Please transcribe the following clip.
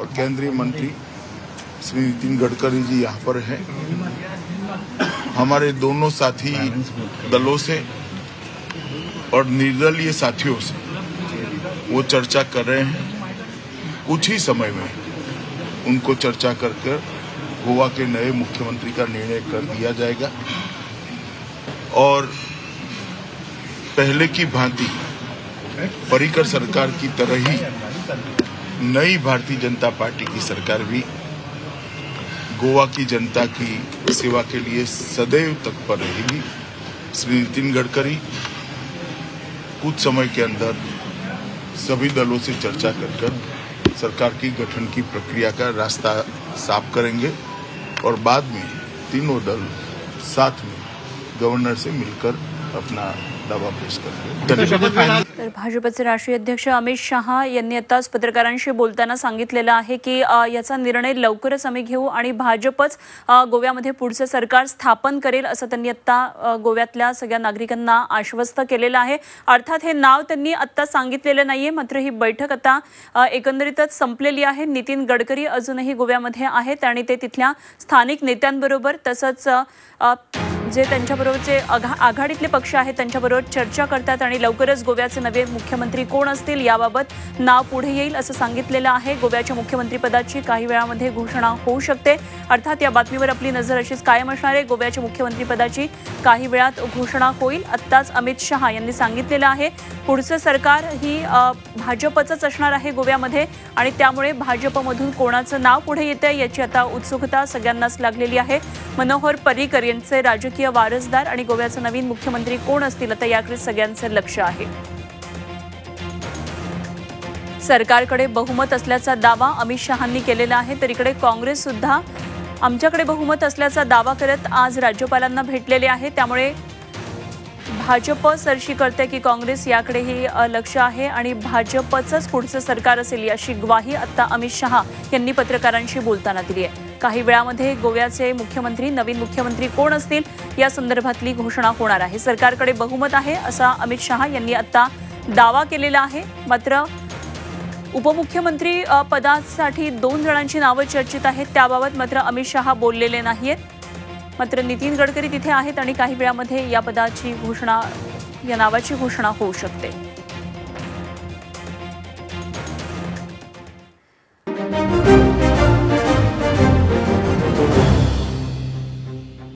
और केंद्रीय मंत्री श्री नितिन गडकरी जी यहाँ पर हैं। हमारे दोनों साथी दलों से और निर्दलीय साथियों से वो चर्चा कर रहे हैं। कुछ ही समय में उनको चर्चा कर कर गोवा के नए मुख्यमंत्री का निर्णय कर दिया जाएगा। और पहले की भांति परिकर सरकार की तरह ही नई भारतीय जनता पार्टी की सरकार भी गोवा की जनता की सेवा के लिए सदैव तत्पर रहेगी। श्री नितिन गडकरी, कुछ समय के अंदर सभी दलों से चर्चा कर कर सरकार की गठन की प्रक्रिया का रास्ता साफ़ करेंगे और बाद में तीनों दल साथ में गवर्नर से मिलकर अपना दावा पेश तर भाजपचे राष्ट्रीय अध्यक्ष अमित शहा यांनी आताच पत्रकारांशी बोलताना सांगितलेलं आहे की याचा निर्णय लवकरच आम्ही घेऊ आणि भाजपच गोव्यामध्ये पुढचं सरकार स्थापन करेल असं त्यांनी आता गोव्यातल्या सगळ्या नागरिकांना आश्वस्त केलेलं आहे. अर्थात हे नाव त्यांनी आत्ता सांगितलेलं नाहीये मात्र ही बैठक आता एकंदरीतच संपलेली आहे. नितीन गडकरी अजूनही गोव्यामध्ये आहेत आणि ते तिथल्या स्थानिक नेत्यांबरोबर तसंच जे त्यांच्याबरोबरचे आघा आघाडीतले पक्ष आहेत त्यांच्याबरोबर चर्चा करतात आणि लवकरच गोव्याचे नवे मुख्यमंत्री कोण असतील याबाबत नाव पुढे येईल असं सांगितलेलं आहे. गोव्याच्या मुख्यमंत्रीपदाची काही वेळामध्ये घोषणा होऊ शकते. अर्थात या बातमीवर आपली नजर अशीच कायम असणार आहे. गोव्याच्या मुख्यमंत्रीपदाची काही वेळात घोषणा होईल आत्ताच अमित शहा यांनी सांगितलेलं आहे. पुढचं सरकार ही भाजपचंच असणार आहे गोव्यामध्ये आणि त्यामुळे भाजपमधून कोणाचं नाव पुढे येतं याची आता उत्सुकता सगळ्यांनाच लागलेली आहे. मनोहर पर्रिकर यांचे राजकीय वारसदार आणि गोव्याचे नवीन मुख्यमंत्री कोण असतील आता याकडे सगळ्यांचं लक्ष आहे. सरकारकडे बहुमत असल्याचा दावा अमित शहांनी केलेला आहे तर इकडे काँग्रेस सुद्धा आमच्याकडे बहुमत असल्याचा दावा करत आज राज्यपालांना भेटलेले आहे. त्यामुळे भाजप सरशी करते की काँग्रेस याकडेही लक्ष आहे आणि भाजपचंच पुढचं सरकार असेल अशी ग्वाही आता अमित शहा यांनी पत्रकारांशी बोलताना दिली आहे. काही वेळामध्ये गोव्याचे मुख्यमंत्री नवीन मुख्यमंत्री कोण असतील या संदर्भातली घोषणा होणार आहे. सरकारकडे बहुमत आहे असा अमित शहा यांनी आता दावा केलेला आहे. मात्र उपमुख्यमंत्री पदासाठी दोन जणांची नावं चर्चित आहेत. त्याबाबत मात्र अमित शहा बोललेले नाही आहेत मात्र नितीन गडकरी तिथे आहेत आणि काही वेळामध्ये या पदाची घोषणा या नावाची घोषणा होऊ शकते.